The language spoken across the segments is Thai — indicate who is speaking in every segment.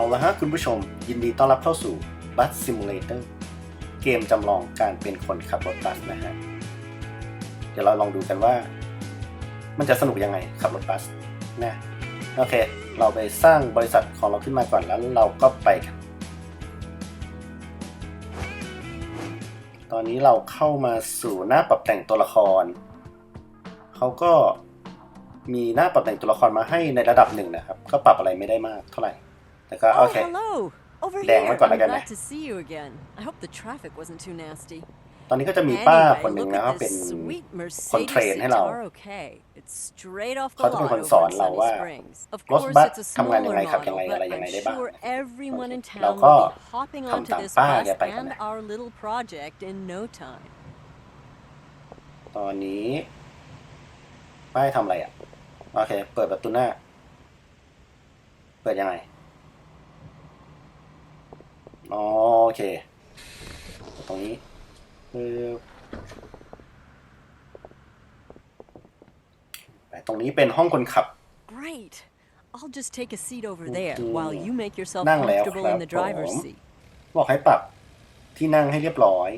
Speaker 1: เอาละฮะคุณผู้ชม ยินดีต้อนรับเข้าสู่ Bus Simulator เกมจำลองการเป็นคนขับรถบัสนะฮะ เดี๋ยวเราลองดูกันว่า มันจะสนุกยังไงขับรถบัสนะโอเค เราไปสร้างบริษัทของเราขึ้นมาก่อนแล้วเราก็ไปกัน ตอนนี้เราเข้ามาสู่หน้าปรับแต่งตัวละคร เขาก็มีหน้าปรับแต่งตัวละครมาให้ในระดับหนึ่งนะครับ ก็ปรับอะไรไม่ได้มากเท่าไหร่ แต่ก็โอ
Speaker 2: Oh,
Speaker 1: เค
Speaker 2: hello. Over
Speaker 1: แดง
Speaker 2: here.
Speaker 1: ไว้ก่อน
Speaker 2: I'm
Speaker 1: แล้วกันนะ
Speaker 2: glad to see you again. I hope the traffic wasn't too nasty.
Speaker 1: ตอนนี้ก็จะมีป้า
Speaker 2: Anyway,
Speaker 1: คนหนึ่ง
Speaker 2: look
Speaker 1: นะ
Speaker 2: at
Speaker 1: เขาเป็น
Speaker 2: this sweet
Speaker 1: คนเทรน
Speaker 2: Mercedes
Speaker 1: ให้เรา
Speaker 2: Citaro K. It's straight off the
Speaker 1: เขาจะเป็น
Speaker 2: lot
Speaker 1: คน
Speaker 2: over
Speaker 1: สอน
Speaker 2: in
Speaker 1: เรา
Speaker 2: Sunny
Speaker 1: ว่า
Speaker 2: Springs. Of
Speaker 1: รถ
Speaker 2: course,
Speaker 1: บัส
Speaker 2: it's a
Speaker 1: ทำงานยัง
Speaker 2: smaller
Speaker 1: ไงขับยังไง
Speaker 2: model,
Speaker 1: อะไร
Speaker 2: but
Speaker 1: ยังไง
Speaker 2: I'm
Speaker 1: ได้บ้าง
Speaker 2: sure everyone in
Speaker 1: เรา
Speaker 2: town
Speaker 1: ก็
Speaker 2: will be hopping
Speaker 1: ทำ
Speaker 2: onto
Speaker 1: ตาม
Speaker 2: this
Speaker 1: ป้า
Speaker 2: bus
Speaker 1: แกไปกัน
Speaker 2: and
Speaker 1: นะ
Speaker 2: our little project in no time.
Speaker 1: ตอนนี้ป้ายทำอะไรอะ โอเค เปิดประตูหน้า เปิดยังไงอ๋อ โอเค ตรงนี้คือไปตรงนี้เป็นห้องคนขับ
Speaker 2: Great. I'll just take a seat over
Speaker 1: Mm,
Speaker 2: there while you make yourself
Speaker 1: นั่งแล้ว
Speaker 2: comfortable
Speaker 1: ครั
Speaker 2: in
Speaker 1: บ
Speaker 2: the
Speaker 1: ผ
Speaker 2: driver's
Speaker 1: ม
Speaker 2: seat.
Speaker 1: บอกให้ปรับที่นั่งให้เรียบร้อย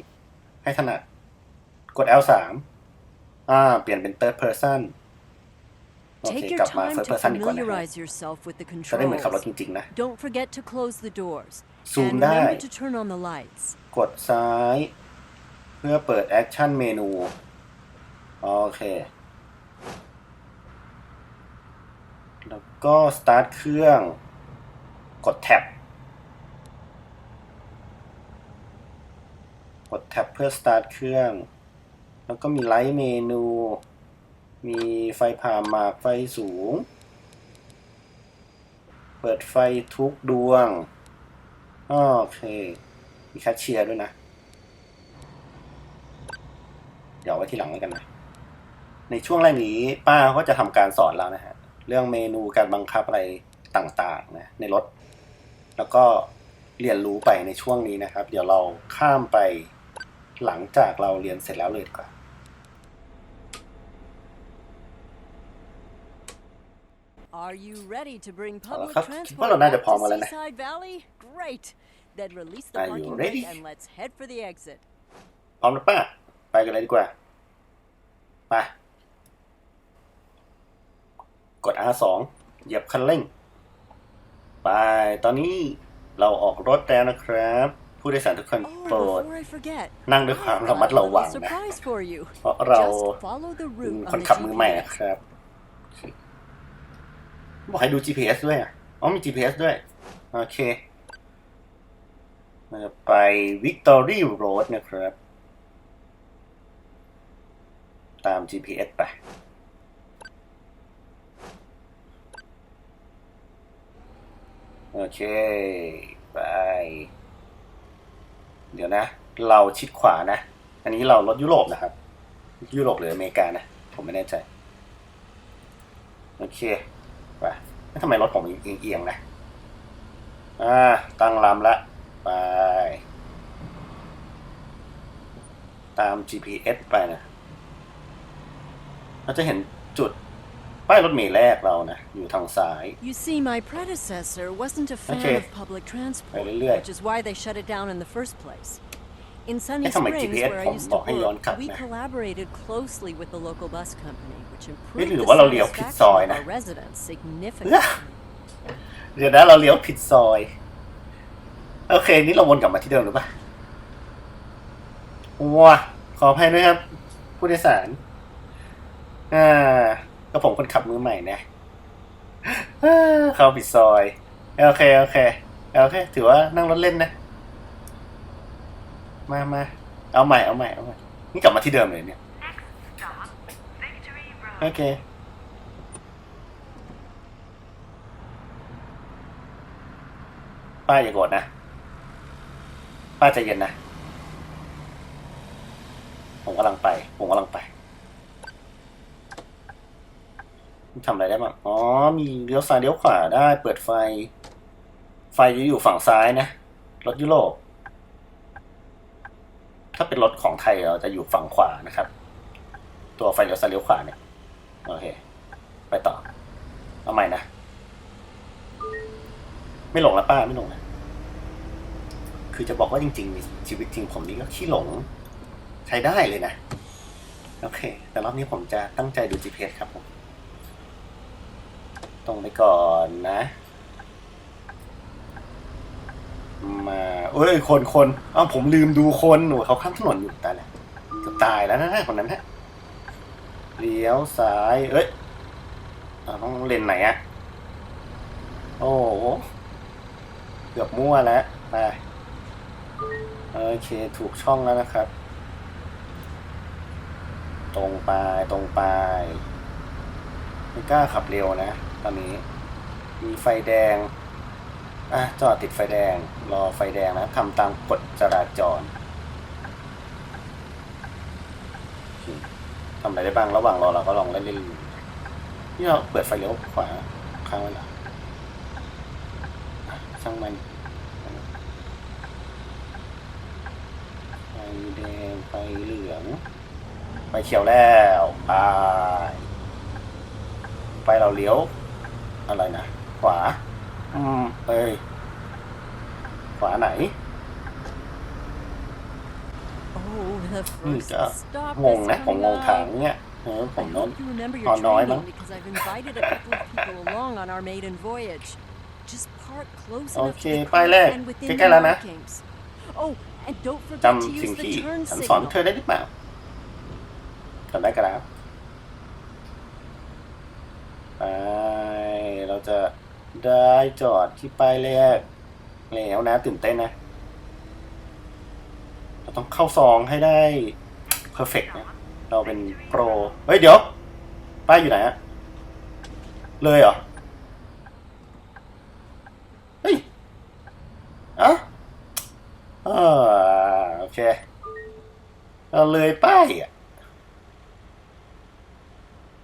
Speaker 1: ให้ถนัด กด L3 อ่า เปลี่ยนเป็น third person โอเค
Speaker 2: Take your
Speaker 1: กลับมา
Speaker 2: time
Speaker 1: first
Speaker 2: to
Speaker 1: person ดีกว่านะฮะ
Speaker 2: familiarize yourself with the
Speaker 1: จะได้เหมือนขับรถ
Speaker 2: controls.
Speaker 1: จริงๆนะ
Speaker 2: Don't forget to close the doors.
Speaker 1: ซูม
Speaker 2: and
Speaker 1: ได้
Speaker 2: remember to turn on the lights.
Speaker 1: กดซ้าย เพื่อเปิดแอคชั่นเมนู โอเค แล้วก็สตาร์ทเครื่อง กดแท็บ กดแท็บเพื่อสตาร์ทเครื่อง แล้วก็มีไลท์เมนู มีไฟผ่าหมากไฟสูง เปิดไฟทุกดวง โอเค มีแคชเชียร์ด้วยนะ เดี๋ยวไว้ที่หลังแล้วกันนะ ในช่วงแรกนี้ป้าก็จะทำการสอนเรานะฮะ เรื่องเมนูการบังคับอะไรต่างๆนะในรถ แล้วก็เรียนรู้ไปในช่วงนี้นะครับ เดี๋ยวเราข้ามไปหลังจากเราเรียนเสร็จแล้วเลยดีกว่อ
Speaker 2: Are you ready to bring
Speaker 1: เอาละ
Speaker 2: public
Speaker 1: ครับคิดว่าเรา
Speaker 2: transport
Speaker 1: น่าจะ
Speaker 2: back
Speaker 1: พร้อม
Speaker 2: to
Speaker 1: กันแล้วนะ
Speaker 2: Seaside Valley? Great. Then release the
Speaker 1: Are you
Speaker 2: parking
Speaker 1: ready?
Speaker 2: brake and let's head for the exit.
Speaker 1: พร้อมแล้วป้าไปกันเลยดีกว่า ไป กด R2 เหยียบคันเร่ง ไป ตอนนี้เราออกรถแล้วนะครับ ผู้โดยสารทุกคน
Speaker 2: Oh,
Speaker 1: โปรด
Speaker 2: before I forget,
Speaker 1: นั่งด้วยความ
Speaker 2: I've
Speaker 1: ระมัด
Speaker 2: got a
Speaker 1: ระวัง
Speaker 2: little
Speaker 1: นะ
Speaker 2: surprise for you.
Speaker 1: เพราะเรา
Speaker 2: Just follow the
Speaker 1: เป็น
Speaker 2: route
Speaker 1: คน
Speaker 2: on
Speaker 1: ขับ
Speaker 2: the
Speaker 1: มือใหม่
Speaker 2: GPS.
Speaker 1: นะครับ บอกให้ดู GPS ด้วยอะอ๋อมี GPS ด้วย โอเคเราจะไป Victory Road นะครับ ตาม GPS ไปโอเค ไป เดี๋ยวนะ เราชิดขวานะ อันนี้เรารถยุโรปนะครับ ยุโรปหรืออเมริกานะ ผมไม่แน่ใจ โอเค ไปแล้วทำไมรถผมเอียงๆนะอ่าตั้งลำละไป ตาม GPS ไปนะเราจะเห็นจุดป้ายรถเมล์แรกเรานะ อยู่ทางซ้าย
Speaker 2: You see, my predecessor wasn't a fan
Speaker 1: Okay.
Speaker 2: of public transport,
Speaker 1: ไปเรื่อยๆ
Speaker 2: which is why they shut it down in the first place. In Sunny
Speaker 1: เอ๊ะทำไม
Speaker 2: Springs,
Speaker 1: GPS
Speaker 2: where I
Speaker 1: ผม
Speaker 2: used
Speaker 1: บ
Speaker 2: to
Speaker 1: อกให้ย้อน
Speaker 2: work,
Speaker 1: กลับ
Speaker 2: we
Speaker 1: นะ
Speaker 2: collaborated closely with the local bus company, which
Speaker 1: เฮ้ย
Speaker 2: improved
Speaker 1: หรือ
Speaker 2: the
Speaker 1: ว่าเราเลี้ยวผิดซอย
Speaker 2: satisfaction of
Speaker 1: นะ
Speaker 2: our residents significantly.
Speaker 1: เดี๋ยวนะเราเลี้ยวผิดซอย โอเค นี่เราวนกลับมาที่เดิมหรือเปล่าว้าขออภัยด้วยครับ ผู้โดยสาร อ่าก็ผมคนขับมือใหม่นะอ่าเข้าผิดซอย โอเค โอเค โอเค ถือว่านั่งรถเล่นนะ มามาเอาใหม่เอาใหม่เอาใหม่นี่กลับมาที่เดิมเลยเนี่ย โอเค ป้าอย่าโกรธนะ ป้าใจเย็นนะ ผมกำลังไป ผมกำลังไปทำอะไรได้บ้างอ๋อ มีเลี้ยวซ้ายเลี้ยวขวาได้ เปิดไฟ ไฟจะอยู่ฝั่งซ้ายนะ รถยุโรป ถ้าเป็นรถของไทยเราจะอยู่ฝั่งขวานะครับ ตัวไฟเลี้ยวซ้ายเลี้ยวขวาเนี่ย โอเค ไปต่อ เอาใหม่นะ ไม่หลงล้วป้าไม่หลงแล้วคือจะบอกว่าจริงๆ ชีวิตจริงผมนี่ก็ขี้หลง ใช้ได้เลยนะ โอเค แต่รอบนี้ผมจะตั้งใจดู GPS ครับผม ตรงไปก่อนนะ มาเอ้ยคนคนเอ้าผมลืมดูคนหนูเขาข้ามถนนอยู่ตายแล้วเจะตายแล้วนะคนนั้นฮะเลี้ยวซ้ายเอ้ยอ่าต้องเลนไหนอะโอ้โหเกือบมั่วแล้วไปโอเคถูกช่องแล้วนะครับ ตรงไปตรงไปไม่กล้าขับเร็วนะ ตอนนี้ มีไฟแดง อะจอดติดไฟแดง รอไฟแดงนะทำตามกฎจราจรทำอะไรได้บ้างระหว่างรอเราก็ลองเล่นเล่นนี่เราเปิดไฟเลี้ยวขวาค้างไว้หรออะช่างมันไฟแดงไฟเหลืองไฟเขียวแล้วไปไปเราเลี้ยวอะไรนะขวา อืมเอ้ยขวาไหน
Speaker 2: Oh, the
Speaker 1: นี่
Speaker 2: first
Speaker 1: ก็
Speaker 2: stop
Speaker 1: งง
Speaker 2: is
Speaker 1: นะ ผมงง
Speaker 2: coming
Speaker 1: ทาง
Speaker 2: up.
Speaker 1: เนี่ยเออผม
Speaker 2: I
Speaker 1: โน้น
Speaker 2: hope you remember
Speaker 1: Oh,
Speaker 2: your
Speaker 1: no, I
Speaker 2: training
Speaker 1: don't.
Speaker 2: because I've invited a couple of people along on our maiden voyage. Just park close enough to
Speaker 1: Okay,
Speaker 2: the
Speaker 1: ป้ายแรก
Speaker 2: creek and within
Speaker 1: ใกล้ๆ
Speaker 2: the
Speaker 1: แล้วนะ
Speaker 2: markings. Oh, and don't forget to
Speaker 1: จำสิ่ง
Speaker 2: use
Speaker 1: ที่
Speaker 2: the turn
Speaker 1: ฉันสอน
Speaker 2: signal.
Speaker 1: เธอได้หรือเปล่าจำได้ครับไปเราจะ ได้จอดที่ป้ายแรกแล้วนะ ตื่นเต้นนะ เราต้องเข้าซองให้ได้เพอร์เฟกต์นะเราเป็นโปร เฮ้ย เดี๋ยว ป้ายอยู่ไหนอะเลยเหรอ เฮ้ยอะอ่าโอเค เราเลยป้ายอะ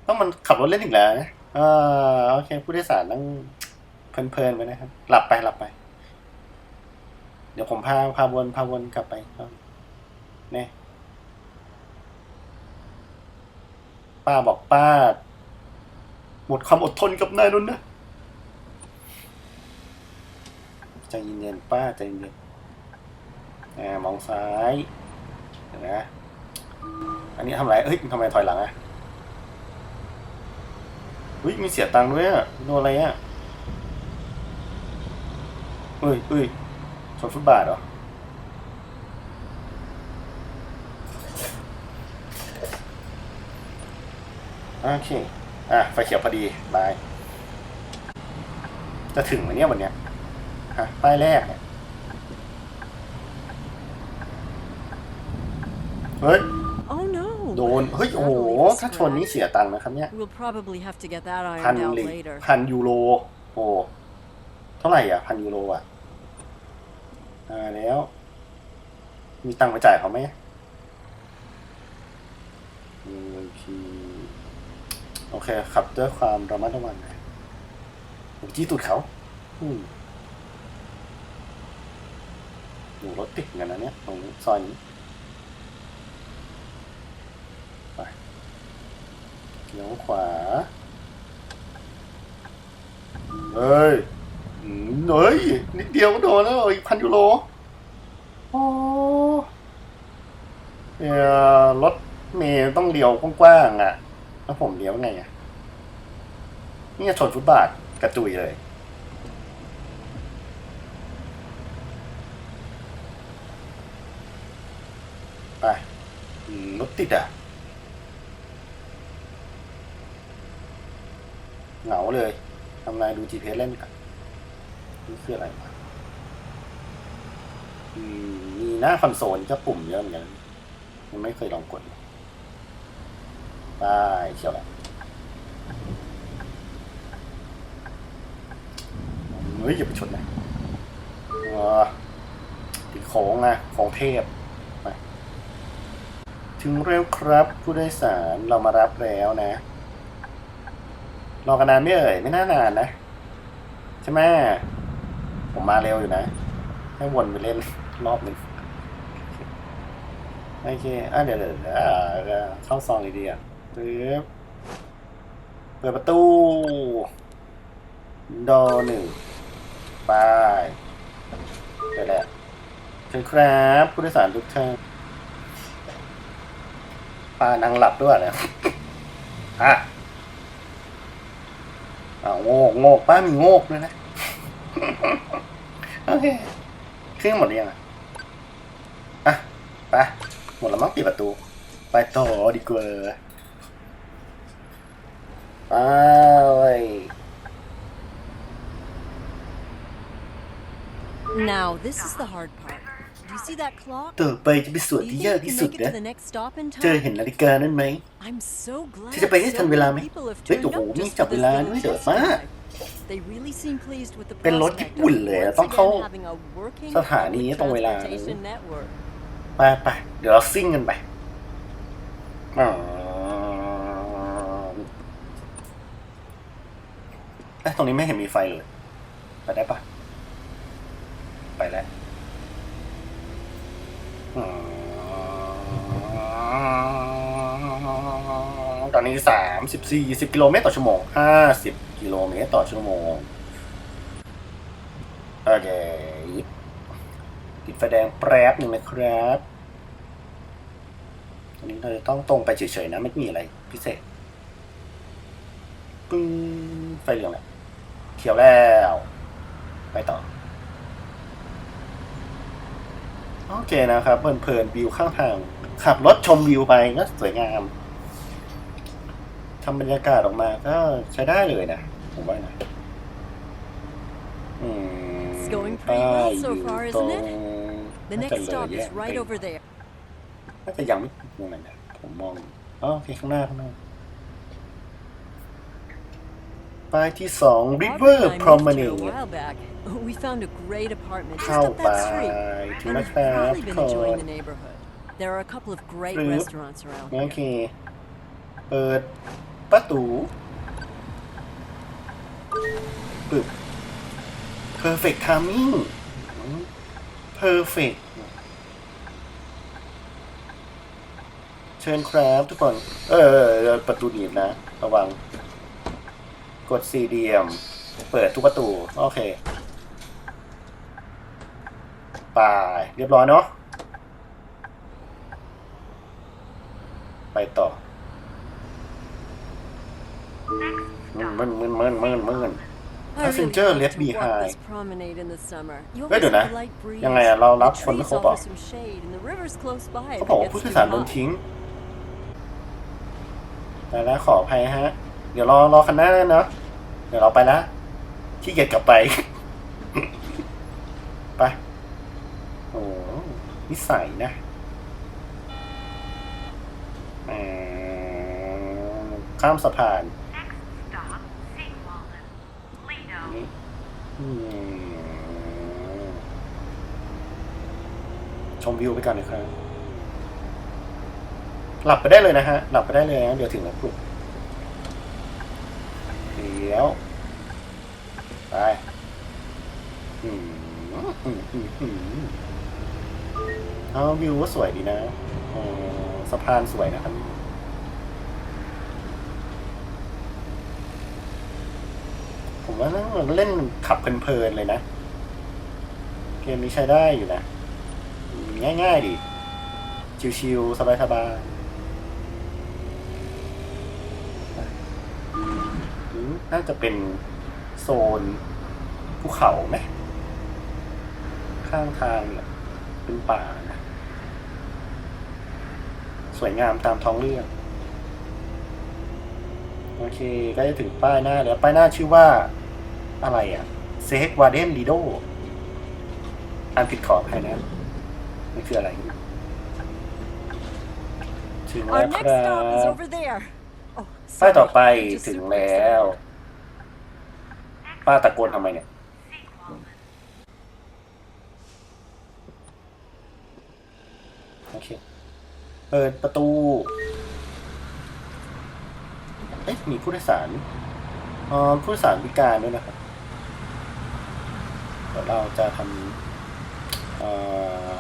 Speaker 1: ต้องมันขับรถเล่นอีกแล้วนะอ่าโอเค ผู้โดยสารนั่ง เพลินๆไปนะครับ หลับไปหลับไป เดี๋ยวผมพาพาวนพาวนกลับไปเนี่ยป้าบอกป้า หมดความอดทนกับนายนุ่นนะใจเย็นๆป้าใจเย็นอ่ามองซ้ายเดี๋ยวนะอันนี้ทำไรเฮ้ยทำไมถอยหลังอะเฮ้ยมีเสียตังค์ด้วยอะโดนอะไรอะ เฮ้ยเฮ้ยชนฟุตบาทเหรอ โอเค อะ ไฟเขียวพอดี บาย จะถึงไหมเนี่ยวันเนี้ยฮะป้ายแรกเนี่ย เฮ้ย
Speaker 2: Oh no.
Speaker 1: โดน เฮ้ย โอ้โห ถ้าชนนี่เสียตังค์นะครับเนี่ย
Speaker 2: We'll probably have to get that
Speaker 1: พัน
Speaker 2: ironed out
Speaker 1: ลิ
Speaker 2: later.
Speaker 1: พันยูโร โอ้ เท่าไหร่อะพันยูโรอะอ่าแล้ว มีตังค์ไปจ่ายเขาไหมโอเคโอเคขับด้วยความระมัดระวังนะโอ้จี้ตูดเขาอืมหนูรถติดเหมือนกันนะเนี่ยตรงนี้ซอยนี้ไปเลี้ยวขวาเฮ้ย เฮ้ยนิดเดียวก็โดนแล้วอีกพันยูโรโอ้เนี่ยรถเมย์ต้องเลี้ยวกว้างๆอะ แล้วผมเลี้ยวไงอะนี่ชนฟุตบาทกระจุยเลยไปรถติดอะเหงาเลยทำไงดู GPS เล่นกัน นี่คืออะไรวะอืมมีหน้าคอนโซลก็ปุ่มเยอะเหมือนกันยังไม่เคยลองกดเลยไปเชียวแหละเฮ้ยอย่าไปชนนะติดโค้งนะโค้งเทพถึงเร็วครับ ผู้โดยสารเรามารับแล้วนะ รอกันนานไม่เอ่ย ไม่น่านานนะ ใช่ไหม ผมมาเร็วอยู่นะ ให้วนไปเล่นรอบหนึ่งโอเคอะเดี๋ยวเดี๋ยวเข้าซองดีๆอะปึ๊บเปิดประตู ดอหนึ่งไปไปแล้วเชิญครับผู้โดยสารทุกท่านป้านังหลับด้วยนะอะอ่าโงกโงกป้ามีโงกด้วยนะ โอเคเครื่องหมดหรือยังอะอะไปหมดแล้วมั้งปิดประตู ไปต่อดีกว่าไป
Speaker 2: Now, this is the hard part. Do you see that clock?
Speaker 1: ต่อไปจะเป็นส่วน
Speaker 2: Do
Speaker 1: ที่
Speaker 2: you
Speaker 1: ยาก
Speaker 2: think we
Speaker 1: ที่
Speaker 2: can
Speaker 1: สุด
Speaker 2: make it
Speaker 1: นะ
Speaker 2: to the next stop in
Speaker 1: เจอ
Speaker 2: time?
Speaker 1: เห็นนาฬิกานั่นไหม
Speaker 2: I'm so glad
Speaker 1: ที่จะไปให้ทัน
Speaker 2: so
Speaker 1: เวลา
Speaker 2: many
Speaker 1: ไหม
Speaker 2: people have
Speaker 1: เฮ้ย
Speaker 2: turned
Speaker 1: โอ้โห
Speaker 2: up
Speaker 1: มี
Speaker 2: just
Speaker 1: จับ
Speaker 2: for
Speaker 1: เว
Speaker 2: this
Speaker 1: ลา
Speaker 2: little
Speaker 1: ด้วยเดี๋ยว
Speaker 2: test
Speaker 1: ป้า
Speaker 2: drive. They really seem pleased with the
Speaker 1: เป็นรถ
Speaker 2: prospect
Speaker 1: ญี่ปุ่น
Speaker 2: of
Speaker 1: เลยอะ
Speaker 2: once
Speaker 1: ต้องเข้า
Speaker 2: again having a working
Speaker 1: สถานี
Speaker 2: public
Speaker 1: ตรงเวลา
Speaker 2: transportation network.
Speaker 1: ไปไปเดี๋ยวเราซิ่งกันไปอ๋อเอ๊ะตรงนี้ไม่เห็นมีไฟเลย ไปได้ปะไปแล้วอ๋อตอนนี้สามสิบสี่สิบกิโลเมตรต่อชั่วโมงห้าสิบ กิโลเมตรต่อชั่วโมง โอเค ติดไฟแดงแป๊บหนึ่งนะครับอันนี้เราจะต้องตรงไปเฉยๆนะ ไม่มีอะไรพิเศษปึ้งไฟเหลืองแล้วเขียวแล้ว ไปต่อ โอเคนะครับเพลินๆวิวข้างทาง ขับรถชมวิวไปก็สวยงาม ทำบรรยากาศออกมาก็ใช้ได้เลยนะผมว่านะอืม
Speaker 2: It's going pretty well so
Speaker 1: ป้าย
Speaker 2: far,
Speaker 1: อยู่ตรง
Speaker 2: isn't The
Speaker 1: น่าจะ
Speaker 2: next
Speaker 1: เลย
Speaker 2: stop
Speaker 1: แย
Speaker 2: is
Speaker 1: ก
Speaker 2: right
Speaker 1: ไป
Speaker 2: over there.
Speaker 1: น่าจะยังไม่ถึงตรงนั้นนะผมมองอ๋อโอเคข้างหน้าข้างหน้าป้ายที่สอง
Speaker 2: Audrey
Speaker 1: River
Speaker 2: and I moved here
Speaker 1: Promenade
Speaker 2: a while back. We found a great apartment just
Speaker 1: เข้า
Speaker 2: up
Speaker 1: ไป
Speaker 2: that street.
Speaker 1: ถึง
Speaker 2: And
Speaker 1: นะ
Speaker 2: I've
Speaker 1: ครับ
Speaker 2: really
Speaker 1: ทุก
Speaker 2: been
Speaker 1: คน
Speaker 2: enjoying the neighborhood. There are a couple of great
Speaker 1: Fruit.
Speaker 2: restaurants around
Speaker 1: โอ
Speaker 2: here.
Speaker 1: เคเปิด ประตูปึ๊บ perfect timing perfect เชิญครับทุกคน เออ ประตูหนีบนะ ระวัง กดซีเดียม เปิดทุกประตู โอเคไปเรียบร้อยเนาะ ไปต่อ Passenger
Speaker 2: love
Speaker 1: left
Speaker 2: to walk
Speaker 1: behind.
Speaker 2: this promenade in the summer. You
Speaker 1: เฮ้ย
Speaker 2: always
Speaker 1: เดี๋ยวนะ
Speaker 2: have a light breeze.
Speaker 1: ยังไงอะเรารับ
Speaker 2: The
Speaker 1: คนไม่
Speaker 2: trees
Speaker 1: ครบเหรอ
Speaker 2: offer some shade, and the river's close by
Speaker 1: เขา
Speaker 2: if
Speaker 1: บอก
Speaker 2: it
Speaker 1: ว่า
Speaker 2: gets
Speaker 1: ผู้โด
Speaker 2: too
Speaker 1: ยสารโดน
Speaker 2: hot.
Speaker 1: ทิ้งไปแล้วขออภัยฮะ เดี๋ยวรอรอคันหน้าเลยเนาะเดี๋ยวเราไปละที่เกียจกลับไป ไป โอ้นิสัยนะแหมข้ามสะพาน
Speaker 3: Next stop, Seawallen. Lido.
Speaker 1: นี่อืมช มวิวไปก่อนนะครับ หลับไปได้เลยนะฮะ หลับไปได้เลยนะเดี๋ยวถึงแล้วปลุกเดี๋ยว ไปอืมอืมอืมอืมเอาวิวก็สวยดีนะสะพานสวยนะครับผมว่านั่งเล่นขับเพลินๆเลยนะ เกมนี้ใช้ได้อยู่นะ ง่าย ๆดีชิวๆ สบายๆ น่าจะเป็นโซนภูเขาไหม ข้างทางเนี่ยเป็นป่านะสวยงามตามท้องเรื่อง โอเคก็จะถึงป้ายหน้าแล้ว ป้ายหน้าชื่อว่าอะไรอะเซกวาเดนลีโดอ่านผิดขอใครนะ มันคืออะไรถึงแล้
Speaker 2: Our
Speaker 1: วค
Speaker 2: next
Speaker 1: รั
Speaker 2: stop is
Speaker 1: บ
Speaker 2: over there. Oh,
Speaker 1: ป้ายต่อ
Speaker 2: sorry.
Speaker 1: ไป
Speaker 2: I'm just
Speaker 1: ถึง
Speaker 2: super
Speaker 1: แล้ว
Speaker 2: excited.
Speaker 1: ป้าตะโกนทำไมเนี่ย
Speaker 3: Seawallen.
Speaker 1: โอเค เปิดประตู เอ๊ะ มีผู้โดยสารอ๋อผู้โดยสารพิการด้วยนะครับเดี๋ยวเราจะทำเอ่อ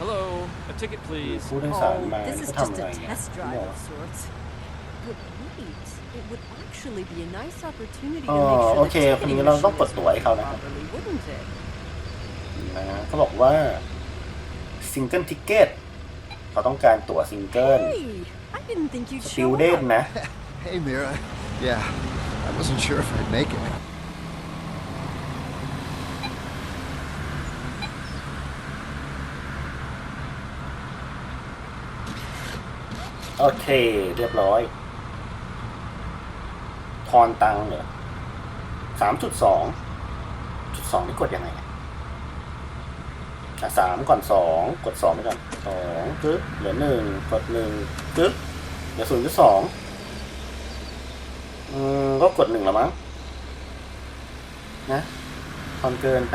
Speaker 4: Hello, a ticket
Speaker 1: มี
Speaker 4: please.
Speaker 1: ผู้โดยสาร
Speaker 2: Oh,
Speaker 1: มา
Speaker 2: this is
Speaker 1: เขา
Speaker 2: just
Speaker 1: ทำอะไร
Speaker 2: a
Speaker 1: เนี่ย
Speaker 2: test
Speaker 1: เขา
Speaker 2: drive
Speaker 1: บอก
Speaker 2: of sorts. But wait, It would actually be a nice opportunity
Speaker 1: อ๋
Speaker 2: to
Speaker 1: อ
Speaker 2: make sure
Speaker 1: โอ
Speaker 2: the
Speaker 1: เค
Speaker 2: ticketing
Speaker 1: คนนี้เราต้อง
Speaker 2: machine
Speaker 1: กด
Speaker 2: is
Speaker 1: ตั๋วให้เขานะครับ
Speaker 2: properly, wouldn't it?
Speaker 1: นะเขาบอกว่าซิงเกิลทิเกตเขาต้องการตั๋วซิงเกิล
Speaker 2: Hey, I didn't think you'd
Speaker 1: สติล
Speaker 2: show
Speaker 1: เดน
Speaker 2: up.
Speaker 1: นะ
Speaker 5: Hey, Mira. Yeah, I wasn't sure if I'd make it.
Speaker 1: อเค เรียบร้อย ทอนตังเหรอสามจุดสองจุดสองนี่กดยังไงอะอะสามก่อนสองกดสองไปก่อนสองปึ๊บเหลือหนึ่งกดหนึ่งปึ๊บเหลือศูนย์จุดสองอืมก็กดหนึ่งแล้วมั้งนะทอนเกินไป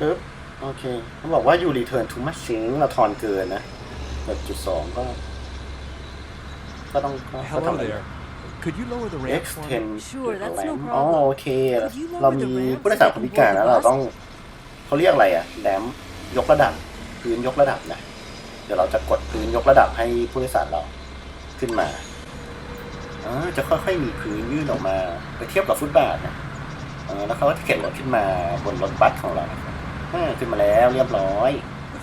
Speaker 1: ปึ๊บ โอเคเขาบอกว่า you return too much thing เราทอนเกินนะแบบจุดสองก็ ก็ต้องก็ก็
Speaker 4: Hello
Speaker 1: ทำอะไร
Speaker 4: there. Could you lower the ramp for me?
Speaker 1: X10
Speaker 2: Sure, that's no
Speaker 1: อ๋อ
Speaker 2: problem.
Speaker 1: โอเค
Speaker 2: Could you lower
Speaker 1: เรา
Speaker 2: the
Speaker 1: มี
Speaker 2: ramp
Speaker 1: ผู้โดยสารคนพิการ
Speaker 2: so
Speaker 1: นะ
Speaker 2: they can
Speaker 1: เรา
Speaker 2: board the
Speaker 1: ต้องเขาเรียกอะไรอะแรมยกระดับ พื้นยกระดับนะ เดี๋ยวเราจะกดพื้นยกระดับให้ผู้โดยสารเราขึ้นมาอ๋อจะค่อยๆมีพื้นยื่นออกมา ไปเทียบกับฟุตบาทนะอ๋อแล้วเขาก็จะเข็นรถขึ้นมาบนรถบัสของเรานะครับ อ่าขึ้นมาแล้วเรียบร้อย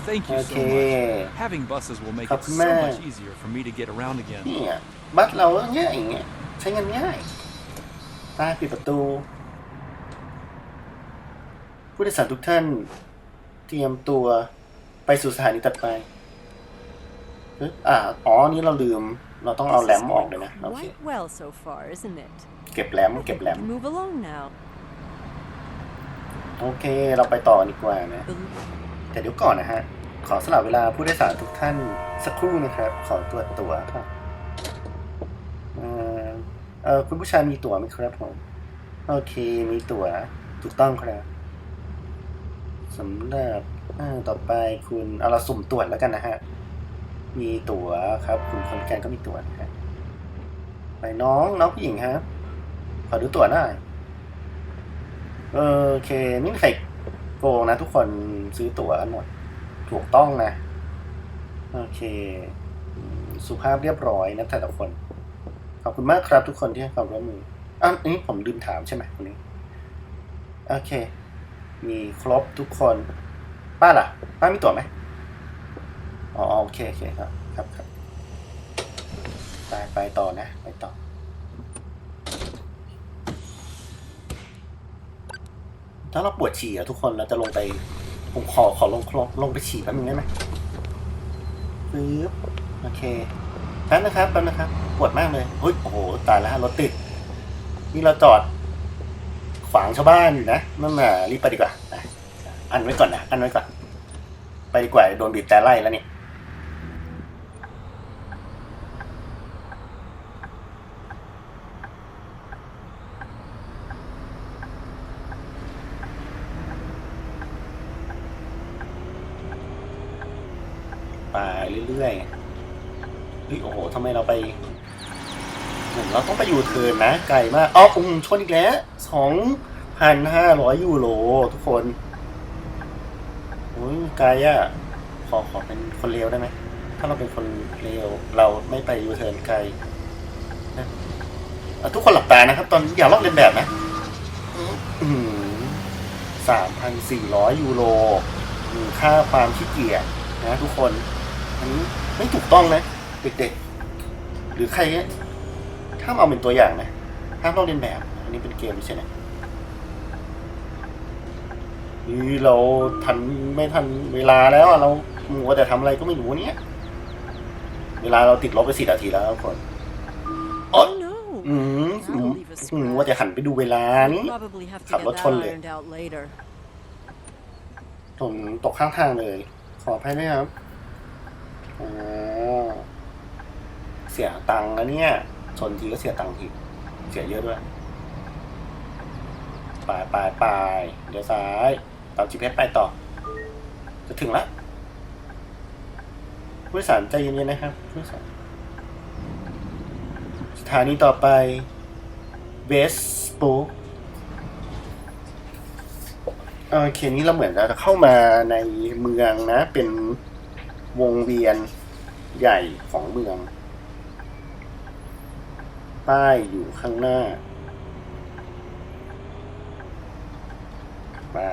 Speaker 4: Thank you so
Speaker 1: Okay.
Speaker 4: much. Having buses will make it so
Speaker 1: Kapma.
Speaker 4: much easier for me to get around again.
Speaker 1: เนี่ยบัตรเราก็ง่ายอย่างเงี้ยใช้งานง่ายตาปิดประตู ผู้โดยสารทุกท่าน เตรียมตัวไปสู่สถานีตัดไปเอ๊ะอ่าอ๋อ นี่เราลืม เราต้องเอา
Speaker 2: This
Speaker 1: แร
Speaker 2: is
Speaker 1: มออก
Speaker 2: going
Speaker 1: เลยนะ โอเค
Speaker 2: quite well so far, isn't it?
Speaker 1: เก็บแรม
Speaker 2: I
Speaker 1: เก็บ
Speaker 2: think
Speaker 1: แร
Speaker 2: we
Speaker 1: ม
Speaker 2: can move along now.
Speaker 1: โอเค เราไปต่อดีกว่านะ
Speaker 2: The
Speaker 1: แต่เดี๋ยวก่อนนะฮะ ขอสลับเวลาผู้โดยสารทุกท่านสักครู่นะครับ ขอตรวจตั๋วครับเอ่อเออคุณผู้ชายมีตั๋วไหมครับผม โอเค มีตั๋ว ถูกต้องครับสำหรับอ่าต่อไปคุณเอาเราสุ่มตรวจแล้วกันนะฮะ มีตั๋วครับ คุณคนพิการก็มีตั๋วนะฮะ ไปน้องน้องผู้หญิงครับขอดูตั๋วหน่อย เออโอเคไม่มีใครโกงนะ ทุกคนซื้อตั๋วกันหมด ถูกต้องนะ โอเค สุภาพเรียบร้อยนะแต่ละคน ขอบคุณมากครับทุกคนที่ให้ความร่วมมืออะอันนี้ผมลืมถามใช่ไหมคนนี้ โอเค มีครบทุกคน ป้าล่ะ ป้ามีตั๋วไหมอ๋อโอเคโอเคครับ ครับครับไปไปต่อนะ ไปต่อ ถ้าเราปวดฉี่อะทุกคนเราจะลงไปผมขอขอลงลงลงไปฉี่แป๊บนึงได้ไหมปึ๊บโอเคแป๊บนะครับแป๊บนะครับ ปวดมากเลยเฮ้ยโอ้โหตายแล้วรถติด นี่เราจอด ขวางชาวบ้านอยู่นะนั่นน่ะรีบไปดีกว่าอันไว้ก่อนนะอันไว้ก่อนไปดีกว่าโดนบีบแต่ไล่แล้วเนี่ยไปเรื่อยๆเฮ้ยโอ้โหทำไมเราไปเหมือนเราต้องไปอยู่เทิร์ นนะ ไกลมากอ๋ออืมชนอีกแล้วสองพันห้าร้อยยูโรทุกคนโอ้ยไกลอะขอขอเป็นคนเลวได้ไหม ถ้าเราเป็นคนเลวเราไม่ไปยูเทิร์นไกลนะอ่ทุกคนหลับตานะครับ ตอนอย่าลอกเลียนแบบนะสามพันสี่ร้อยยูโรค่าความขี้เกียจนะทุกคน อันนี้ไม่ถูกต้องนะเด็กๆ หรือใครเนี่ย ห้ามเอาเป็นตัวอย่างนะห้ามลอกเลียนแบบ อันนี้เป็นเกมไม่ใช่ไหมนี่เราทันไม่ทันเวลาแล้วอะเรามัวแต่ทำอะไรก็ไม่รู้เนี่ย เวลาเราติดลบไปสี่นาทีแล้วทุกคน
Speaker 2: Oh no!
Speaker 1: อืม
Speaker 2: That'll leave us
Speaker 1: อืมว่าจะหันไปดูเวลานี่
Speaker 2: We'll probably have to
Speaker 1: ขับ
Speaker 2: get
Speaker 1: รถ
Speaker 2: that
Speaker 1: ชนเลย
Speaker 2: ironed out later.
Speaker 1: ผมตกข้างทางเลย ขออภัยด้วยครับอ๋อเสียตังค์นะเนี่ย ชนทีก็เสียตังค์ทีเสียเยอะด้วยไปไปไปเดี๋ยวซ้ายตาม GPS ไปต่อ จะถึงละผู้โดยสารใจเย็นๆนะครับผู้โดยสารสถานีต่อไปเวสปูโอเคนี้เราเหมือนจะเข้ามาในเมืองนะ เป็นวงเวียนใหญ่ของเมือง ป้ายอยู่ข้างหน้ามา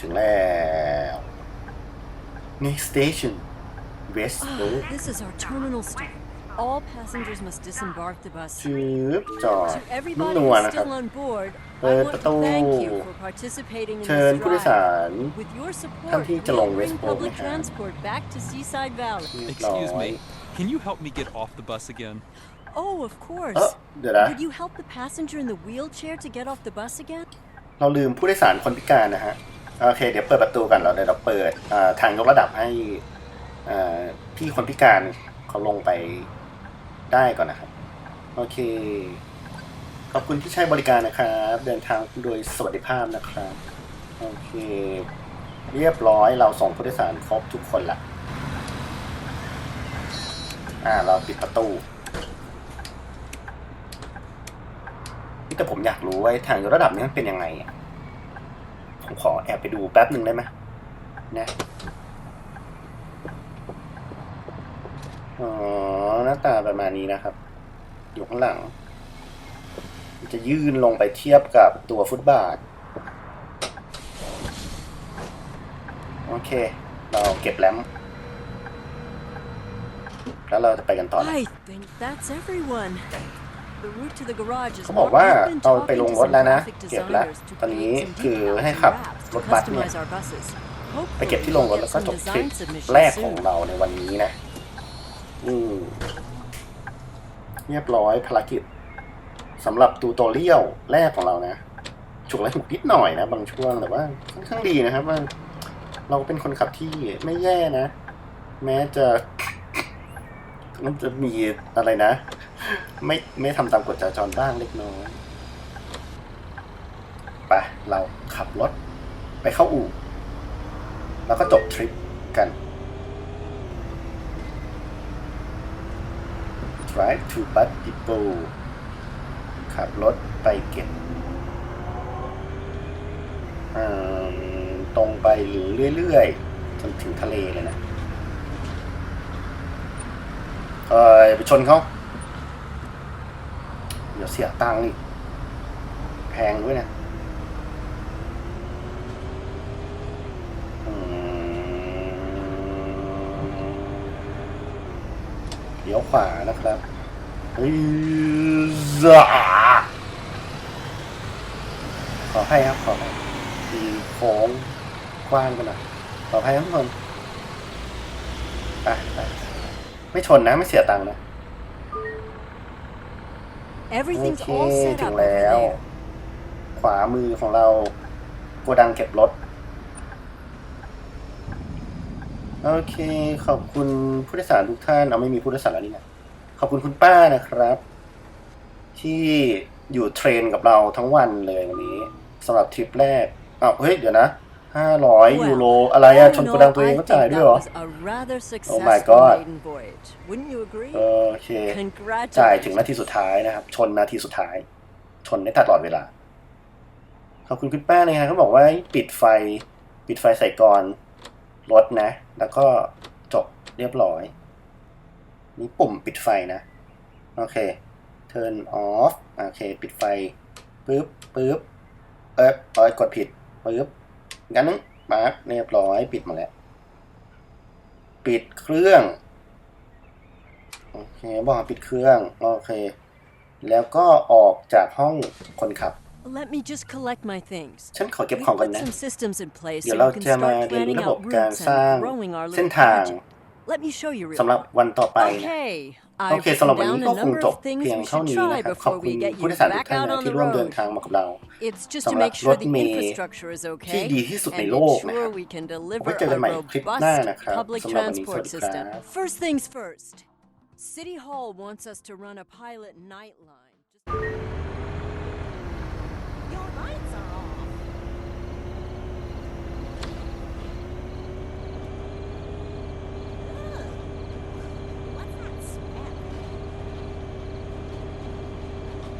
Speaker 1: ถึงแล้ว next station West
Speaker 2: Ah,
Speaker 1: Road
Speaker 2: this is our terminal stop. All passengers must disembark the bus.
Speaker 1: ชืบจอด
Speaker 2: To
Speaker 1: นุ่ม
Speaker 2: everybody
Speaker 1: นวล
Speaker 2: who's
Speaker 1: นะครับ
Speaker 2: still on board, I
Speaker 1: Eh,
Speaker 2: want to
Speaker 1: betul.
Speaker 2: thank you for participating in
Speaker 1: เชิญ
Speaker 2: this
Speaker 1: ผู้โดยสาร
Speaker 2: ride. With your
Speaker 1: ท่าน
Speaker 2: support,
Speaker 1: ที่จะลง
Speaker 2: we'll bring
Speaker 1: West Road
Speaker 2: public
Speaker 1: นะครับ
Speaker 2: transport back to Seaside Valley.
Speaker 1: เรียบร้อย
Speaker 4: Excuse me. Can you help me get off the bus again?
Speaker 2: Oh, of
Speaker 1: เอ
Speaker 2: course.
Speaker 1: อเดี๋ยวนะ
Speaker 2: Could you help the passenger in the wheelchair to get off the bus again?
Speaker 1: เราลืมผู้โดยสารคนพิการนะฮะ โอเค เดี๋ยวเปิดประตูกันเราเดี๋ยวเราเปิดอ่าทางยกระดับให้อ่าพี่คนพิการเขาลงไปได้ก่อนนะครับ โอเค ขอบคุณที่ใช้บริการนะครับ เดินทางโดยสวัสดิภาพนะครับ โอเค เรียบร้อยเราส่งผู้โดยสารครบทุกคนละ อ่า เราปิดประตู นี่แต่ผมอยากรู้ว่าไอ้ทางยกระดับนี้มันเป็นยังไงอะผมขอแอบไปดูแป๊บหนึ่งได้ไหมนะอ๋อหน้าตาประมาณนี้นะครับ อยู่ข้างหลัง จะยื่นลงไปเทียบกับตัวฟุตบาท โอเค เราเก็บแรมแล้วเราจะไปกันต่อ
Speaker 2: I think that's everyone. The route to the garage is
Speaker 1: เขาบอกว่า
Speaker 2: marked. We've been
Speaker 1: เราไป
Speaker 2: talking
Speaker 1: ลง
Speaker 2: to
Speaker 1: รถ
Speaker 2: some
Speaker 1: แล้วนะ
Speaker 2: graphic
Speaker 1: เก็บแล้ว
Speaker 2: designers to
Speaker 1: ตอนนี้
Speaker 2: create some
Speaker 1: คือ
Speaker 2: decals
Speaker 1: ให้
Speaker 2: and
Speaker 1: ขับ
Speaker 2: wraps
Speaker 1: ร
Speaker 2: to
Speaker 1: ถบัสเนี่ย
Speaker 2: customize our buses.
Speaker 1: ไปเก็บที่โรงรถแล้วก็จบทริปแรกของเราในวันนี้นะ อืมเรียบร้อยภารกิจสำหรับตูโตเรียลแรกของเรานะฉุกละหุกนิดหน่อยนะบางช่วงแต่ว่าค่อนข้างดีนะครับว่าเราเป็นคนขับที่ไม่แย่นะ แม้จะมันจะมีอะไรนะ ไม่ไม่ทำตามกฎจราจรบ้างเล็กน้อยไปเราขับรถไปเข้าอู่ แล้วก็จบทริปกัน drive to bus depot ขับรถไปเก็บตรงไปหรือเรื่อยๆ จนถึงทะเลเลยนะเออไปชนเขา ดี๋ยวเสียตังค์อีก แพงด้วยนะอืมเลี้ยวขวานะครับอือจ้าขอให้ครับ ขอให้ดีโค้งกว้างกันหน่อยขอให้ทุกคนไปไปไม่ชนนะ ไม่เสียตังค์นะ
Speaker 2: Everything's
Speaker 1: โอ
Speaker 2: all
Speaker 1: เค
Speaker 2: set
Speaker 1: ถึ
Speaker 2: up
Speaker 1: ง
Speaker 2: over
Speaker 1: แล้ว
Speaker 2: there.
Speaker 1: ขวามือของเราโกดังเก็บรถ โอเค ขอบคุณผู้โดยสารทุกท่านเอาไม่มีผู้โดยสารแล้วนี่นะขอบคุณคุณป้านะครับ ที่อยู่เทรนกับเราทั้งวันเลยวันนี้สำหรับทริปแรกอ้าวเฮ้ย เดี๋ยวนะ ห้าร้อยยูโรอะไรอะ
Speaker 2: All
Speaker 1: ช
Speaker 2: in
Speaker 1: นโก
Speaker 2: all,
Speaker 1: ดังตัวเอง
Speaker 2: I
Speaker 1: ก็
Speaker 2: think
Speaker 1: จ่ายด้วย
Speaker 2: that
Speaker 1: เหรอ
Speaker 2: was a rather
Speaker 1: Oh my
Speaker 2: successful
Speaker 1: God.
Speaker 2: maiden voyage. Wouldn't you agree?
Speaker 1: โอเค
Speaker 2: Congratulations.
Speaker 1: จ่ายถึงนาทีสุดท้ายนะครับ ชนนาทีสุดท้าย ชนได้ตลอดเวลา ขอบคุณคุณป้าเลยครับเขาบอกว่าให้ปิดไฟ ปิดไฟใส่ก่อนรถนะ แล้วก็จบเรียบร้อย นี่ปุ่มปิดไฟนะ โอเค turn off โอเค ปิดไฟปึ๊บปึ๊บเอ๊ะเอยกดผิดปึ๊บ งั้นนึงมาร์กเรียบร้อย ปิดหมาแล้ว ปิดเครื่อง โอเคบอกให้ปิดเครื่อง โอเค แล้วก็ออกจากห้องคนขับ
Speaker 2: Let me just collect my things.
Speaker 1: ฉันขอเก็บ
Speaker 2: We
Speaker 1: ของก่อน
Speaker 2: put
Speaker 1: นะ
Speaker 2: some systems in place
Speaker 1: เดี๋ยว
Speaker 2: so
Speaker 1: เรา
Speaker 2: we can
Speaker 1: จะมา
Speaker 2: start
Speaker 1: เรียนรู้
Speaker 2: planning
Speaker 1: ระบบ
Speaker 2: out
Speaker 1: การ
Speaker 2: routes
Speaker 1: สร้าง
Speaker 2: and growing our
Speaker 1: เส้น
Speaker 2: little
Speaker 1: ทาง
Speaker 2: project. Let me show you real
Speaker 1: สำหรับ
Speaker 2: quick.
Speaker 1: วันต่อไปนะ
Speaker 2: Okay,
Speaker 1: โอ
Speaker 2: I've
Speaker 1: เคสำหรับวัน
Speaker 2: written
Speaker 1: นี้
Speaker 2: down
Speaker 1: ก็
Speaker 2: a
Speaker 1: คง
Speaker 2: number
Speaker 1: จบ
Speaker 2: of things
Speaker 1: เพียง
Speaker 2: we
Speaker 1: เท่า
Speaker 2: should
Speaker 1: นี้
Speaker 2: try
Speaker 1: นะครับ ขอบ
Speaker 2: before
Speaker 1: คุณ
Speaker 2: we get
Speaker 1: ผู้
Speaker 2: you
Speaker 1: โดยสารทุ
Speaker 2: back
Speaker 1: กท่าน
Speaker 2: out
Speaker 1: นะ
Speaker 2: on
Speaker 1: ที่
Speaker 2: the
Speaker 1: ร่วมเดิน
Speaker 2: road.
Speaker 1: ทางมากับเรา
Speaker 2: It's just to
Speaker 1: สำหรับ
Speaker 2: make sure the
Speaker 1: รถเมล์
Speaker 2: infrastructure is
Speaker 1: ที่
Speaker 2: okay
Speaker 1: ดีที่สุดใน
Speaker 2: and
Speaker 1: โลก
Speaker 2: make
Speaker 1: นะค
Speaker 2: sure
Speaker 1: รับ
Speaker 2: we can
Speaker 1: ไว้
Speaker 2: deliver
Speaker 1: เจอกัน
Speaker 2: a
Speaker 1: ใหม่คลิปหน้า
Speaker 2: robust
Speaker 1: นะครับ
Speaker 2: public
Speaker 1: สำหรับวันนี้สวัส
Speaker 2: transport
Speaker 1: ดีครั
Speaker 2: system.
Speaker 1: บ
Speaker 2: First things first. City Hall wants us to run a pilot night line. Just-